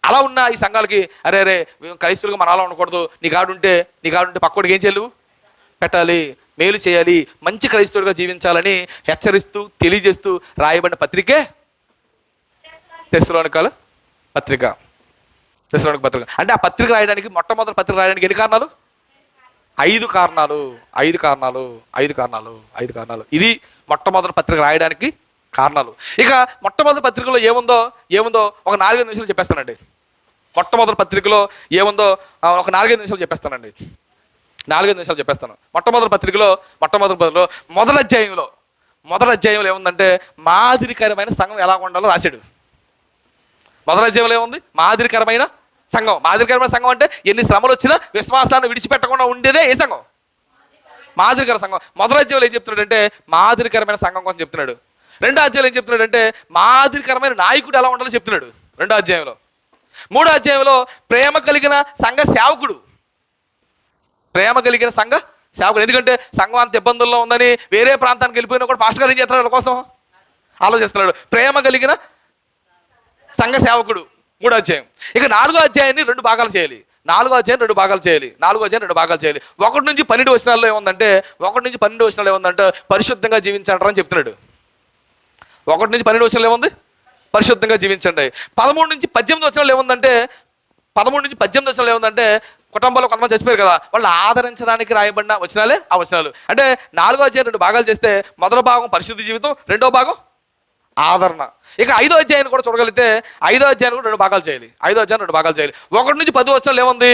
అలా ఉన్న ఈ సంఘాలకి అరే అరే మేము క్రైస్తువులుగా మన అలా ఉండకూడదు. నీ కాడుంటే నీ కాడుంటే పక్కోడికి ఏం చేయలేవు పెట్టాలి మేలు చేయాలి మంచి క్రైస్తవుడిగా జీవించాలని హెచ్చరిస్తూ తెలియజేస్తూ రాయబడిన పత్రికే తెస్సులోనికాల పత్రిక. తెస్సులోనిక పత్రిక. అంటే ఆ పత్రిక రాయడానికి మొట్టమొదటి పత్రిక రాయడానికి ఎన్ని కారణాలు? ఐదు కారణాలు ఐదు కారణాలు ఐదు కారణాలు ఐదు కారణాలు. ఇది మొట్టమొదటి పత్రిక రాయడానికి కారణాలు. ఇక మొట్టమొదటి పత్రికలో ఏముందో ఏముందో ఒక నాలుగైదు నిమిషాలు చెప్పేస్తానండి. మొట్టమొదటి పత్రికలో ఏముందో ఒక నాలుగైదు నిమిషాలు చెప్పేస్తానండి. నాలుగైదు నిమిషాలు చెప్పేస్తాను. మొట్టమొదటి పత్రికలో మొట్టమొదటి పత్రికలో మొదటి అధ్యాయంలో మొదటి అధ్యాయంలో ఏముందంటే మాదిరికరమైన సంఘం ఎలా ఉండాలో రాశాడు. మొదటి అధ్యాయంలో ఏముంది? మాదిరికరమైన సంఘం. మాదిరికరమైన సంఘం అంటే ఎన్ని శ్రమలు వచ్చినా విశ్వాసాన్ని విడిచిపెట్టకుండా ఉండేదే ఏ సంఘం. మాదిరికర సంఘం. మొదటి అధ్యాయంలో ఏం చెప్తున్నాడంటే మాదిరికరమైన సంఘం కోసం చెప్తున్నాడు. రెండో అధ్యాయంలో ఏం చెప్తున్నాడంటే మాదిరికరమైన నాయకుడు ఎలా ఉండాలో చెప్తున్నాడు. రెండో అధ్యాయంలో. మూడో అధ్యాయంలో ప్రేమ కలిగిన సంఘ సేవకుడు. ప్రేమ కలిగిన సంఘ సేవకుడు. ఎందుకంటే సంఘం అంత ఇబ్బందుల్లో ఉందని వేరే ప్రాంతానికి వెళ్ళిపోయినా కూడా పాస్టర్ గారు ఏం చేస్తున్నాడు వాళ్ళ కోసం? ఆలోచిస్తున్నాడు. ప్రేమ కలిగిన సంఘ సేవకుడు. మూడో అధ్యాయం. ఇక నాలుగో అధ్యాయాన్ని రెండు భాగాలు చేయాలి. నాలుగో అధ్యాయం రెండు భాగాలు చేయాలి. నాలుగో అధ్యాయం రెండు భాగాలు చేయాలి. ఒకటి నుంచి పన్నెండు వచనాల్లో ఏముందంటే ఒకటి నుంచి పన్నెండు వచనాలు ఏముందంటే పరిశుద్ధంగా జీవించంటారని చెప్తున్నాడు. ఒకటి నుంచి పన్నెండు వచనాలు ఏముంది పరిశుద్ధంగా జీవించండి. పదమూడు నుంచి పద్దెనిమిది వచనాలు ఏముందంటే పదమూడు నుంచి పద్దెనిమిది వచనాలు ఏముందంటే కుటుంబంలో కొంతమంది చచ్చిపోయారు కదా వాళ్ళు ఆదరించడానికి రాయబడిన వచనాలే ఆ వచనాలు. అంటే నాలుగో అధ్యాయం రెండు భాగాలు చేస్తే మొదటి భాగం పరిశుద్ధ జీవితం రెండో భాగం ఆదరణ. ఇక ఐదో అధ్యాయాన్ని కూడా చూడగలిగితే ఐదో అధ్యాయాన్ని కూడా రెండు భాగాలు చేయాలి. ఐదో అధ్యాయం రెండు భాగాలు చేయాలి. ఒకటి నుంచి పది వచ్చాలు ఏముంది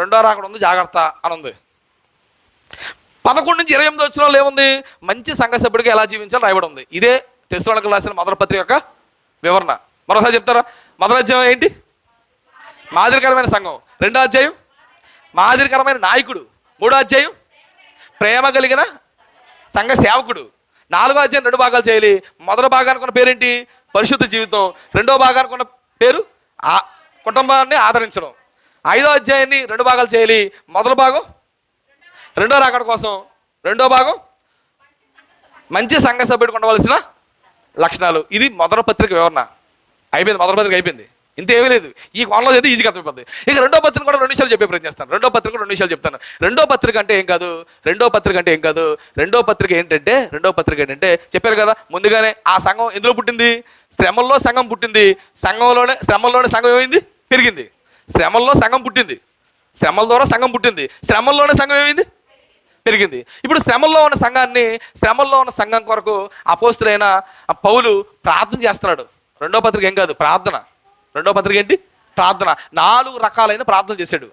రెండో రాకడ ఉంది జాగ్రత్త అని ఉంది పదకొండు నుంచి ఇరవై ఎనిమిది వచ్చిన ఏముంది మంచి సంఘ సభ్యుడిగా ఎలా జీవించాలో రాయబడి ఉంది. ఇదే తెస్తులకు రాసిన మొదటి పత్రిక యొక్క వివరణ. మరోసారి చెప్తారా? మొదటి అధ్యాయం ఏంటి? మాదిరికరమైన సంఘం. రెండో అధ్యాయం? మాదిరికరమైన నాయకుడు. మూడో అధ్యాయం? ప్రేమ కలిగిన సంఘ సేవకుడు. నాలుగో అధ్యాయం రెండు భాగాలు చేయాలి. మొదటి భాగానికి ఉన్న పేరేంటి? పరిశుద్ధ జీవితం. రెండో భాగానికి ఉన్న పేరు? ఆ కుటుంబాన్ని ఆదరించడం. ఐదో అధ్యాయాన్ని రెండు భాగాలు చేయాలి. మొదటి భాగం? రెండో రాకడ కోసం. రెండో భాగం? మంచి సంఘ సభ్యుడికి ఉండవలసిన లక్షణాలు. ఇది మొదటి పత్రిక వివరణ. అయిపోయింది మొదటి పత్రిక అయిపోయింది. ఇంత ఏమీ లేదు. ఈ కోణంలో అయితే ఈజీగా అర్థమైపోద్ది. ఇక రెండో పత్రిక కూడా రెండు విషయాలు చెప్పే ప్రయత్నం చేస్తాను. రెండో పత్రిక రెండు విషయాలు చెప్తాను. రెండో పత్రిక అంటే ఏం కాదు? రెండో పత్రిక అంటే ఏం కాదు? రెండో పత్రిక ఏంటంటే రెండో పత్రిక ఏంటంటే చెప్పారు కదా ముందుగానే ఆ సంఘం ఎందులో పుట్టింది? శ్రమల్లో సంఘం పుట్టింది. సంఘంలోనే శ్రమల్లోనే సంఘం ఏమైంది? పెరిగింది. శ్రమల్లో సంఘం పుట్టింది. శ్రమల ద్వారా సంఘం పుట్టింది. శ్రమల్లోనే సంఘం ఏమైంది? పెరిగింది ఇప్పుడు శ్రమల్లో ఉన్న సంఘాన్ని శ్రమల్లో ఉన్న సంఘం కొరకు అపోస్తులైన పౌలు ప్రార్థన చేస్తున్నాడు. రెండో పత్రిక ఏం కాదు ప్రార్థన. రెండో పత్రిక ఏంటి? ప్రార్థన. నాలుగు రకాలైన ప్రార్థన చేశాడు.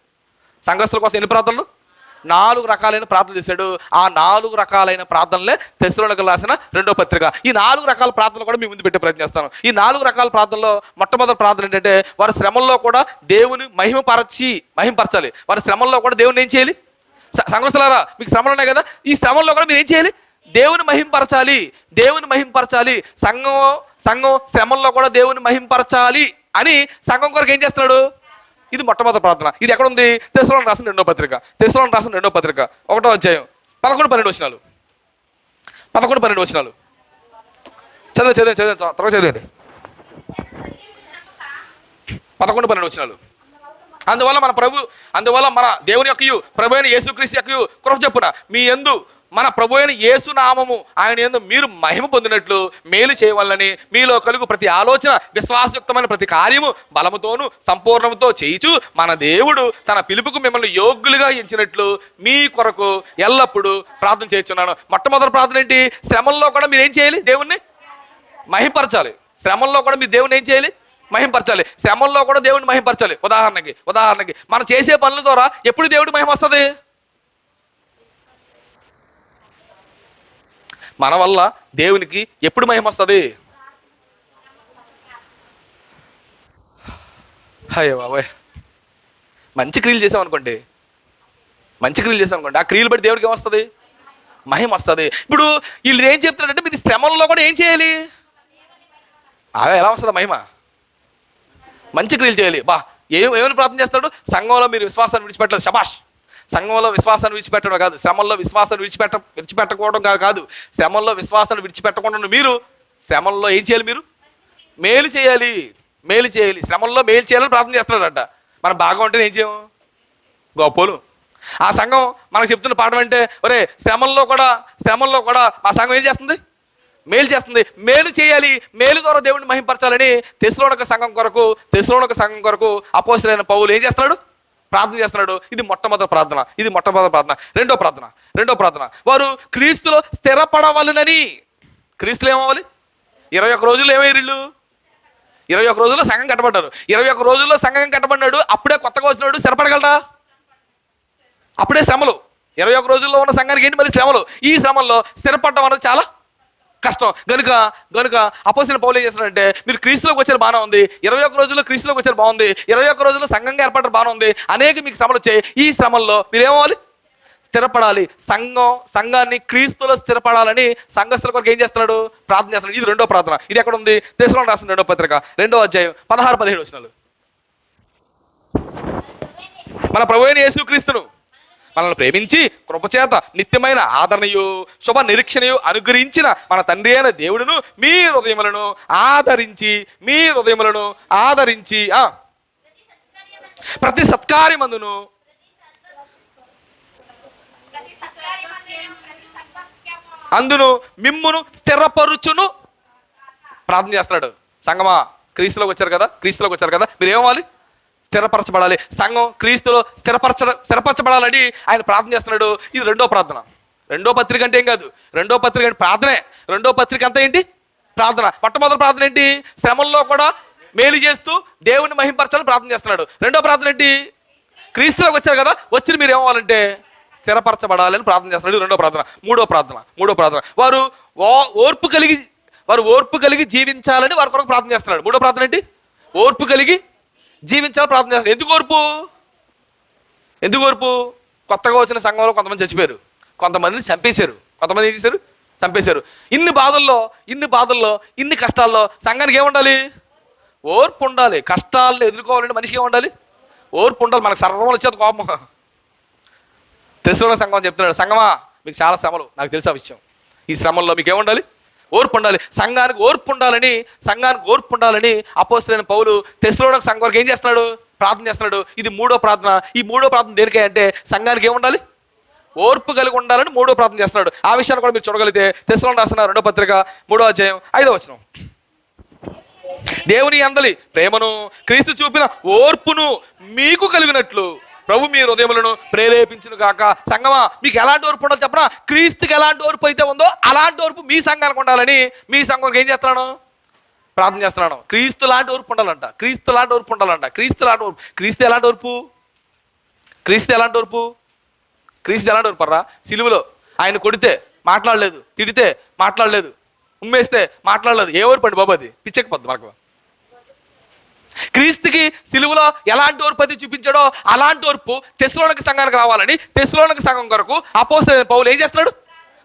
సంఘస్థుల కోసం ఎన్ని ప్రార్థనలు? నాలుగు రకాలైన ప్రార్థన చేశాడు. ఆ నాలుగు రకాలైన ప్రార్థనలే తెస్సులకు రాసిన రెండో పత్రిక. ఈ నాలుగు రకాల ప్రార్థనలు కూడా మీ ముందు పెట్టే ప్రయత్నం చేస్తాను. ఈ నాలుగు రకాల ప్రార్థనలో మొట్టమొదటి ప్రార్థన ఏంటంటే వారి శ్రమల్లో కూడా దేవుని మహిమపరచి మహిమపరచాలి. వారి శ్రమల్లో కూడా దేవుని ఏం చేయాలి? సంఘస్థలారా మీకు శ్రమలు ఉన్నాయి కదా? ఈ శ్రమంలో కూడా మీరు ఏం చేయాలి? దేవుని మహింపరచాలి. దేవుని మహింపరచాలి. సంఘం సంఘం శ్రమంలో కూడా దేవుని మహింపరచాలి అని సంఘం కొరకు ఏం చేస్తున్నాడు? ఇది మొట్టమొదటి ప్రార్థన. ఇది ఎక్కడ ఉంది తెసలోని రాసిన రెండో పత్రిక. తెసలోని రాసిన రెండో పత్రిక. ఒకటో అధ్యాయం. పదకొండు పన్నెండు వచ్చినాలు పదకొండు పన్నెండు వచ్చినాలు చదివే చదివే చదివే త్వరగా చదివండి. పదకొండు పన్నెండు వచ్చినాలు అందువల్ల మన ప్రభు అందువల్ల మన దేవుని యొక్కయు ప్రభు అయిన యేసుక్రీస్తు యొక్క కృప చెప్పున మీ ఎందు మన ప్రభు అయిన యేసు నామము ఆయన యందు మీరు మహిమ పొందినట్లు మేలు చేయవాలని మీలో కలుగు ప్రతి ఆలోచన విశ్వాసయుక్తమైన ప్రతి కార్యము బలముతోను సంపూర్ణముతో చేయిచు మన దేవుడు తన పిలుపుకు మిమ్మల్ని యోగ్యులుగా ఎంచినట్లు మీ కొరకు ఎల్లప్పుడూ ప్రార్థన చేస్తున్నాను మొట్టమొదటి ప్రార్థన ఏంటి? శ్రమంలో కూడా మీరు ఏం చేయాలి దేవుణ్ణి? మహిపరచాలి. శ్రమంలో కూడా మీ దేవుని ఏం చేయాలి? మహింపరచాలి. శ్రమల్లో కూడా దేవుడిని మహింపరచాలి. ఉదాహరణకి ఉదాహరణకి మనం చేసే పనుల ద్వారా ఎప్పుడు దేవుడి మహిమ వస్తుంది? మన వల్ల దేవునికి ఎప్పుడు మహిమ వస్తుంది? అయ్యో బాబాయ్. మంచి క్రియలు చేసామనుకోండి మంచి క్రియలు చేసామనుకోండి ఆ క్రియలు బట్టి దేవుడికి ఏమొస్తుంది? మహిమ వస్తుంది. ఇప్పుడు వీళ్ళు ఏం చెప్తున్నారంటే మీరు శ్రమల్లో కూడా ఏం చేయాలి? అదే ఎలా వస్తుంది మహిమ? మంచి క్రియలు చేయాలి. బా ఏం ఏమని ప్రార్థన చేస్తాడు? సంఘంలో మీరు విశ్వాసాన్ని విడిచిపెట్టలేదు. శబాష్ సంఘంలో విశ్వాసాన్ని విడిచిపెట్టడం కాదు. శ్రమంలో విశ్వాసాన్ని విడిచిపెట్ట విడిచిపెట్టకపోవడం కాదు శ్రమంలో విశ్వాసాన్ని విడిచిపెట్టకుండా మీరు శ్రమంలో ఏం చేయాలి మీరు? మేలు చేయాలి. మేలు చేయాలి. శ్రమంలో మేలు చేయాలని ప్రార్థన చేస్తున్నాడంట మనం బాగా ఉంటే ఏం చేయము? గొప్పలు. ఆ సంఘం మనకు చెప్తున్న పాఠం అంటే ఒరే శ్రమంలో కూడా శ్రమంలో కూడా మా సంఘం ఏం చేస్తుంది? మేలు చేస్తుంది. మేలు చేయాలి. మేలు ద్వారా దేవుడిని మహింపరచాలని తెసులోనొక సంఘం కొరకు తెసులోనొక సంఘం కొరకు అపోసరైన పౌలు ఏం చేస్తున్నాడు? ప్రార్థన చేస్తున్నాడు. ఇది మొట్టమొదటి ప్రార్థన. ఇది మొట్టమొదటి ప్రార్థన. రెండో ప్రార్థన. రెండో ప్రార్థన. వారు క్రీస్తులో స్థిరపడవలనని. క్రీస్తులు ఏమవ్వాలి? ఇరవై ఒక్క రోజులు ఏమయ్యారు ఇరవై ఒక్క రోజుల్లో సంఘం కట్టబడ్డారు. ఇరవై ఒక్క రోజుల్లో సంఘం కట్టబడ్డాడు అప్పుడే కొత్తగా వచ్చినాడు స్థిరపడగలరా అప్పుడే శ్రమలు. ఇరవై ఒక్క రోజుల్లో ఉన్న సంఘానికి ఏంటి మళ్ళీ శ్రమలు? ఈ శ్రమల్లో స్థిరపడడం అనేది చాలా కష్టం. గనుక గనుక అపోసిన పౌలు ఏం చేస్తున్నాడంటే మీరు క్రీస్తులోకి వచ్చారు బాగానే ఉంది. ఇరవై ఒక్క రోజుల్లో క్రీస్తులోకి వచ్చారు బాగుంది. ఇరవై ఒక్క రోజుల్లో సంఘంగా ఏర్పడడం బాగానే ఉంది. అనేక మీకు శ్రమలు వచ్చాయి. ఈ శ్రమల్లో మీరేమవ్వాలి? స్థిరపడాలి. సంఘం సంఘాన్ని క్రీస్తులో స్థిరపడాలని సంఘస్థుల కొరకు ఏం చేస్తున్నాడు? ప్రార్థన చేస్తున్నాడు. ఇది రెండో ప్రార్థన. ఇది ఎక్కడ ఉంది? దేశంలో రాసిన రెండో పత్రిక. రెండో అధ్యాయం పదహారు పదిహేడు వచనాలు. మన ప్రభు అయిన యేసుక్రీస్తును మనల్ని ప్రేమించి కృపచేత నిత్యమైన ఆదరణయు శుభ నిరీక్షణయు అనుగ్రహించిన మన తండ్రి అయిన దేవుడును మీ హృదయములను ఆదరించి మీ హృదయములను ఆదరించి ఆ ప్రతి సత్కార్యమందును అందును మిమ్మును స్థిరపరుచును. ప్రార్థన చేస్తున్నాడు. సంగమా క్రీస్తులోకి వచ్చారు కదా క్రీస్తులోకి వచ్చారు కదా మీరు ఏమవ్వాలి స్థిరపరచబడాలి. సంఘం క్రీస్తులో స్థిరపరచ స్థిరపరచబడాలని ఆయన ప్రార్థన చేస్తున్నాడు. ఇది రెండో ప్రార్థన. రెండో పత్రిక అంటే ఏం కాదు. రెండో పత్రిక అంటే ప్రార్థనే. రెండో పత్రిక అంతా ఏంటి? ప్రార్థన. మొట్టమొదటి ప్రార్థన ఏంటి? శ్రమంలో కూడా మేలు చేస్తూ దేవుని మహింపరచాలని ప్రార్థన చేస్తున్నాడు. రెండో ప్రార్థన ఏంటి? క్రీస్తులోకి వచ్చారు కదా వచ్చి మీరు ఏమవ్వాలంటే స్థిరపరచబడాలని ప్రార్థన చేస్తున్నాడు. రెండో ప్రార్థన. మూడో ప్రార్థన. మూడో ప్రార్థన. వారు ఓ- ఓర్పు కలిగి వారు ఓర్పు కలిగి జీవించాలని వారి కొరకు ప్రార్థన చేస్తున్నాడు. మూడో ప్రార్థన ఏంటి? ఓర్పు కలిగి జీవించాలని ప్రార్థన చేస్తారు. ఎందుకు ఓర్పు? ఎందుకు ఓర్పు? కొత్తగా వచ్చిన సంఘంలో కొంతమంది చచ్చిపోయారు. కొంతమందిని చంపేశారు. కొంతమంది ఏం చేశారు? చంపేశారు. ఇన్ని బాధల్లో ఇన్ని బాధల్లో ఇన్ని కష్టాల్లో సంఘానికి ఏముండాలి? ఓర్పు ఉండాలి. కష్టాలను ఎదుర్కోవాలంటే మనిషికి ఏముండాలి? ఓర్పు ఉండాలి. మనకు సర్వం వచ్చేది కోపం. తెలుసుకోవడం సంఘం చెప్తున్నాడు సంఘమా మీకు చాలా శ్రమలు. నాకు తెలుసు ఆ విషయం. ఈ శ్రమల్లో మీకు ఏముండాలి? ఓర్పు ఉండాలి సంఘానికి ఓర్పు ఉండాలని సంఘానికి ఓర్పు ఉండాలని అపోస్తులైన పౌలు తెస్సులోని సంఘం వరకు ఏం చేస్తున్నాడు? ప్రార్థన చేస్తున్నాడు. ఇది మూడో ప్రార్థన. ఈ మూడో ప్రార్థన దేనికై అంటే సంఘానికి ఏముండాలి? ఓర్పు కలిగి ఉండాలని మూడో ప్రార్థన చేస్తున్నాడు. ఆ విషయాన్ని కూడా మీరు చూడగలిగితే తెస్సులోని రాసిన రెండో పత్రిక మూడో అధ్యాయం ఐదో వచనం. దేవుని అందలి ప్రేమను క్రీస్తు చూపిన ఓర్పును మీకు కలిగినట్లు ప్రభు మీ హృదయములను ప్రేరేపించును కాక సంగమా మీకు ఎలాంటి ఓర్పు ఉండాలి చెప్పనా క్రీస్తుకి ఎలాంటి ఓర్పు అయితే ఉందో అలాంటి ఓర్పు మీ సంఘానికి ఉండాలని మీ సంఘానికి ఏం చేస్తున్నాను? ప్రార్థన చేస్తున్నాను. క్రీస్తు లాంటి ఓర్పు ఉండాలంట. క్రీస్తు లాంటి ఓర్పు ఉండాలంట. క్రీస్తు లాంటి ఓర్పు. క్రీస్తు ఎలాంటి ఓర్పు? క్రీస్తు ఎలాంటి ఓర్పు? క్రీస్తు ఎలాంటి ఓర్పు రా సిలువలో. ఆయన కొడితే మాట్లాడలేదు. తిడితే మాట్లాడలేదు. ఉమ్మేస్తే మాట్లాడలేదు. ఏ ఓర్పు అండి బాబు అది? పిచ్చెక్కిపోద్ది మనకు. క్రీస్తుకి సిలువలో ఎలాంటి ఓర్పతి చూపించాడో అలాంటి ఓర్పు తెస్లోనికి సంఘానికి రావాలని తెస్లోనికి సంఘం కొరకు అపోసిన పౌలు ఏం చేస్తున్నాడు?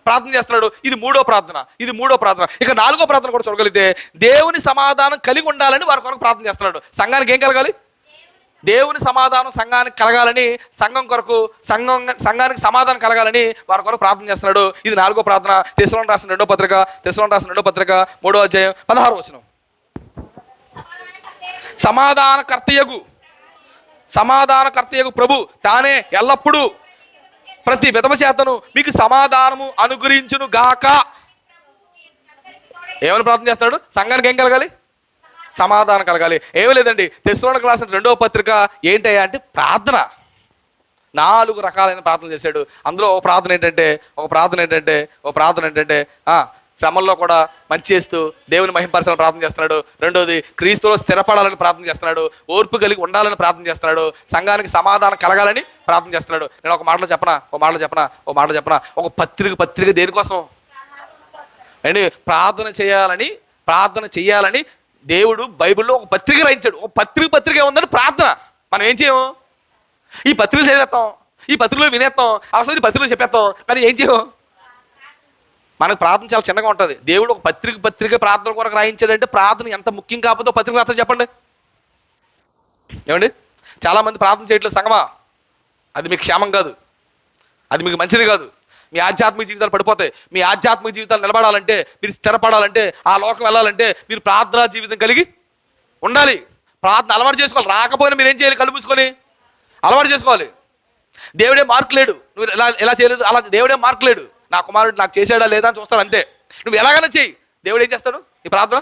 ప్రార్థన చేస్తున్నాడు. ఇది మూడో ప్రార్థన. ఇది మూడో ప్రార్థన. ఇక నాలుగో ప్రార్థన కూడా చూడగలిగితే దేవుని సమాధానం కలిగి ఉండాలని వారి కొరకు ప్రార్థన చేస్తున్నాడు. సంఘానికి ఏం కలగాలి? దేవుని సమాధానం సంఘానికి కలగాలని సంఘం కొరకు సంఘం సంఘానికి సమాధానం కలగాలని వారి కొరకు ప్రార్థన చేస్తున్నాడు. ఇది నాలుగో ప్రార్థన. తెసలోని రాసిన రెండో పత్రిక. తెసలోని రాసిన రెండో పత్రిక. మూడో అధ్యాయం పదహారు వచనం. సమాధాన కర్తయగు సమాధాన ప్రభు తానే ఎల్లప్పుడూ ప్రతి విధమ చేతను మీకు సమాధానము అనుగ్రహించును గాక. ఏమని ప్రార్థన చేస్తున్నాడు? సంఘానికి ఏం కలగాలి? సమాధానం కలగాలి. ఏమీ లేదండి. తెస్సులోనికి రాసిన రెండవ పత్రిక ఏంటయ్యా అంటే ప్రార్థన. నాలుగు రకాలైన ప్రార్థన చేశాడు. అందులో ఒక ప్రార్థన ఏంటంటే ఒక ప్రార్థన ఏంటంటే ఒక ప్రార్థన ఏంటంటే శ్రమల్లో కూడా మంచి చేస్తూ దేవుని మహింపరచాలని ప్రార్థన చేస్తున్నాడు. రెండోది క్రీస్తులో స్థిరపడాలని ప్రార్థన చేస్తున్నాడు. ఓర్పు కలిగి ఉండాలని ప్రార్థన చేస్తున్నాడు. సంఘానికి సమాధానం కలగాలని ప్రార్థన చేస్తున్నాడు. నేను ఒక మాటలో చెప్పనా? ఒక మాటలో చెప్పనా? ఒక మాటలో చెప్పనా? ఒక పత్రిక పత్రిక దేనికోసం? అండి ప్రార్థన చేయాలని ప్రార్థన చేయాలని దేవుడు బైబిల్లో ఒక పత్రిక రాయించాడు. ఒక పత్రిక పత్రిక ఉందని ప్రార్థన. మనం ఏం చేయము? ఈ పత్రికలు చదివేస్తాం. ఈ పత్రికలో వినేస్తాం. అవసరం పత్రికలు చెప్పేస్తాం. కానీ ఏం చేయము? మనకు ప్రార్థన చాలా చిన్నగా ఉంటుంది. దేవుడు ఒక పత్రిక పత్రిక ప్రార్థన కొరకు రాయించాడంటే ప్రార్థన ఎంత ముఖ్యం కాకపోతే పత్రిక రాత్రి చెప్పండి. ఏమండి? చాలామంది ప్రార్థన చేయట్లేదు సంగమా. అది మీకు క్షేమం కాదు. అది మీకు మంచిది కాదు. మీ ఆధ్యాత్మిక జీవితాలు పడిపోతాయి. మీ ఆధ్యాత్మిక జీవితాలు నిలబడాలంటే మీరు స్థిరపడాలంటే ఆ లోకం వెళ్ళాలంటే మీరు ప్రార్థనా జీవితం కలిగి ఉండాలి. ప్రార్థన అలవాటు చేసుకోవాలి. రాకపోయినా మీరు ఏం చేయాలి? కళ్ళు మూసుకొని అలవాటు చేసుకోవాలి. దేవుడే మార్క్ లేడు. నువ్వు ఎలా ఎలా చేయలేదు? అలా దేవుడే మార్క్ లేడు. నా కుమారుడు నాకు చేసాడా లేదా అని చూస్తాడు అంతే. నువ్వు ఎలాగైనా చెయ్యి. దేవుడు ఏం చేస్తాడు? ఈ ప్రార్థన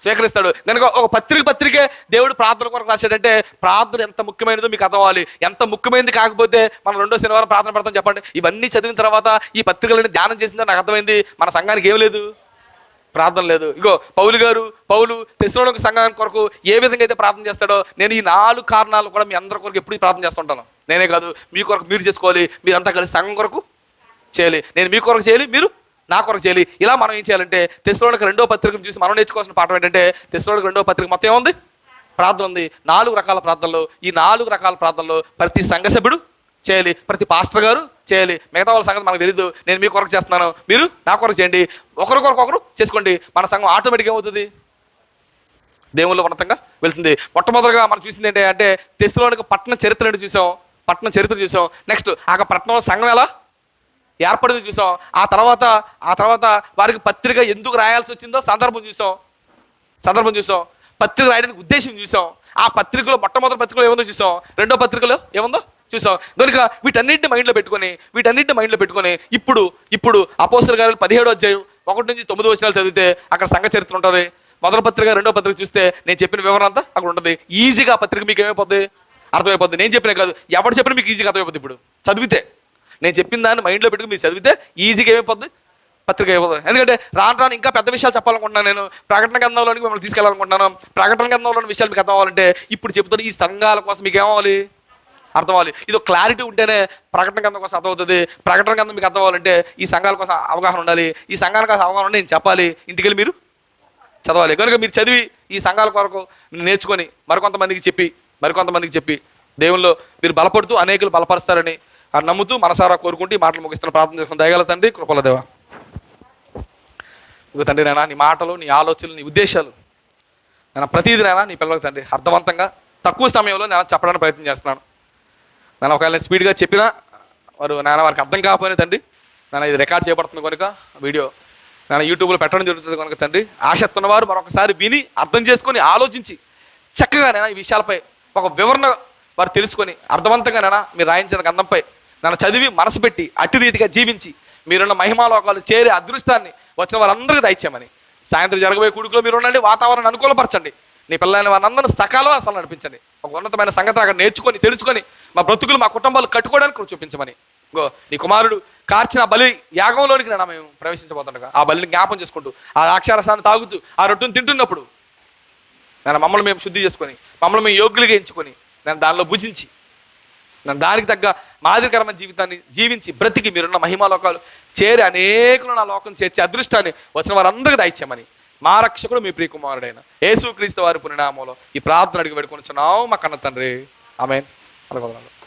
స్వీకరిస్తాడు. కనుక ఒక పత్రిక పత్రికే దేవుడు ప్రార్థన కొరకు రాశాడంటే ప్రార్థన ఎంత ముఖ్యమైనదో మీకు అర్థం అవ్వాలి ఎంత ముఖ్యమైనది కాకపోతే మనం రెండో శనివారం ప్రార్థన పెడతాం చెప్పండి. ఇవన్నీ చదివిన తర్వాత ఈ పత్రికలని ధ్యానం చేసిందో? నాకు అర్థమైంది. మన సంఘానికి ఏం లేదు. ప్రార్థన లేదు. ఇగో పౌలు గారు పౌలు తెస్సులోని సంఘానికి కొరకు ఏ విధంగా అయితే ప్రార్థన చేస్తాడో నేను ఈ నాలుగు కారణాలు కూడా మీ అందరి కొరకు ఎప్పుడు ప్రార్థన చేస్తుంటాను నేనే కాదు మీ కొరకు మీరు చేసుకోవాలి. మీరంతా కలిసి సంఘం కొరకు చేయాలి. నేను మీ కొరకు చేయాలి మీరు నా కొరకు చేయాలి. ఇలా మనం ఏం చేయాలంటే తెస్సులోనికి రెండో పత్రికను చూసి మనం నేర్చుకోవాల్సిన పాఠం ఏంటంటే తెస్సులోనికి రెండో పత్రిక మొత్తం ఏముంది? ప్రార్థన ఉంది. నాలుగు రకాల ప్రార్థనలు. ఈ నాలుగు రకాల ప్రార్థనలు ప్రతి సంఘ సభ్యుడు చేయాలి ప్రతి పాస్టర్ గారు చేయాలి. మిగతా వాళ్ళ సంగతి మనకు తెలియదు నేను మీ కొరకు చేస్తున్నాను. మీరు నా కొరకు చేయండి. ఒకరి కొరకు ఒకరు చేసుకోండి. మన సంఘం ఆటోమేటిక్గా ఏమవుతుంది? దేవుళ్ళు ఉన్నతంగా వెళ్తుంది. మొట్టమొదటిగా మనం చూసింది ఏంటి అంటే తెస్సులోనికి పట్టణ చరిత్ర ఏంటి చూసాం? పట్టణ చరిత్ర చూసాం. నెక్స్ట్ ఆ పట్టణంలో సంఘం ఎలా? ఏర్పడింది చూసాం. ఆ తర్వాత ఆ తర్వాత వారికి పత్రిక ఎందుకు రాయాల్సి వచ్చిందో సందర్భం చూసాం. సందర్భం చూసాం. పత్రిక రాయడానికి ఉద్దేశం చూసాం. ఆ పత్రికలో మొట్టమొదటి పత్రికలో ఏముందో చూసాం. రెండో పత్రికలో ఏముందో చూసాం. కనుక వీటన్నిటిని మైండ్లో పెట్టుకొని వీటన్నిటిని మైండ్లో పెట్టుకొని ఇప్పుడు ఇప్పుడు అపోసర్ గారు పదిహేడో అధ్యాయం ఒకటి నుంచి తొమ్మిది వచనాలు చదివితే అక్కడ సంఘ చరిత్ర ఉంటుంది. మొదటి పత్రిక రెండో పత్రిక చూస్తే నేను చెప్పిన వివరణ అంతా అక్కడ ఉంటుంది. ఈజీగా ఆ పత్రిక మీకు ఏమైపోద్ది? అర్థమైపోద్ది. నేను చెప్పిన కాదు. ఎవరు చెప్పినా మీకు ఈజీగా అర్థమైపోద్ది ఇప్పుడు. చదివితే. నేను చెప్పిన దాన్ని మైండ్లో పెట్టుకుని మీరు చదివితే ఈజీగా ఏమైపోద్ది? పత్రిక అయిపోతుంది ఎందుకంటే రాను రాను ఇంకా పెద్ద విషయాలు చెప్పాలనుకుంటున్నాను నేను. ప్రకటన గ్రంథంలోనికి మిమ్మల్ని తీసుకెళ్ళాలనుకుంటున్నాను. ప్రకటన గ్రంథంలోని విషయాలు మీకు అర్థం అవ్వాలంటే ఇప్పుడు చెబుతున్న ఈ సంఘాల కోసం మీకు ఏమవ్వాలి? అర్థం అవ్వాలి ఇది క్లారిటీ ఉంటేనే ప్రకటన గ్రంథం కోసం అర్థమవుతుంది. ప్రకటన గ్రంథం మీకు అర్థం అవ్వాలంటే ఈ సంఘాల కోసం అవగాహన ఉండాలి. ఈ సంఘాల కోసం అవగాహన ఉంటే నేను చెప్పాలి. ఇంటికెళ్ళి మీరు చదవాలి. కనుక మీరు చదివి ఈ సంఘాల కొరకు నేర్చుకొని మరికొంతమందికి చెప్పి మరికొంతమందికి చెప్పి దేవుల్లో మీరు బలపడుతూ అనేకులు బలపరుస్తారని అని నమ్ముతూ మనసారా కోరుకుంటూ ఈ మాటలు ముగిస్తున్న ప్రార్థన చేసుకుని దయగల తండ్రి కృపల దేవ. ఇదిగో తండ్రి నాయన నీ మాటలు నీ ఆలోచనలు నీ ఉద్దేశాలు నేను ప్రతిదీ నాయన నీ పిల్లలకు తండ్రి అర్థవంతంగా తక్కువ సమయంలో నేను చెప్పడానికి ప్రయత్నం చేస్తున్నాను. నేను ఒకవేళ స్పీడ్గా చెప్పినా వారు నాన్న వారికి అర్థం కాకపోయినా తండ్రి నన్ను ఇది రికార్డ్ చేయబడుతుంది కనుక వీడియో నేను యూట్యూబ్లో పెట్టడం జరుగుతుంది కనుక తండ్రి ఆసక్తి ఉన్నవారు మరొకసారి విని అర్థం చేసుకొని ఆలోచించి చక్కగా నేను ఈ విషయాలపై ఒక వివరణ వారు తెలుసుకొని అర్థవంతంగా నేనా మీరు రాయించిన గంధంపై నన్ను చదివి మనసు పెట్టి అట్టి రీతిగా జీవించి మీరున్న మహిమాలోకాలు చేరే అదృష్టాన్ని వచ్చిన వారందరికీ దయచేయమని. సాయంత్రం జరగబోయే కూడుకులో మీరు ఉండండి వాతావరణం అనుకూలపరచండి. నీ పిల్లలైన వారందరిని సకాలం అసలు నడిపించండి. ఒక ఉన్నతమైన సంగతి అక్కడ నేర్చుకొని తెలుసుకొని మా బ్రతుకులు మా కుటుంబాలు కట్టుకోవడానికి చూపించమని. గో నీ కుమారుడు కార్చిన బలి యాగంలోనికి నేను మేము ప్రవేశించబోతుండగా. ఆ బలిని జ్ఞాపం చేసుకుంటూ ఆ అక్షరసాన్ని తాగుతూ ఆ రొట్టెను తింటున్నప్పుడు నేను మమ్మల్ని మేము శుద్ధి చేసుకొని మమ్మల్ని మేము యోగ్యులుగా ఎంచుకొని నేను దానిలో భుజించి దానికి తగ్గ మాదిరికరమైన జీవితాన్ని జీవించి బ్రతికి మీరున్న మహిమాలోకాలు చేరి అనేకులు నా లోకం చేర్చి అదృష్టాన్ని వచ్చిన వారందరికీ దాయిచ్చామని మా రక్షకుడు మీ ప్రియకుమారుడైన యేసు క్రీస్తు వారి పురినామంలో ఈ ప్రార్థన అడిగి పెట్టుకొని మా కన్న తండ్రి. ఆమె అలాగే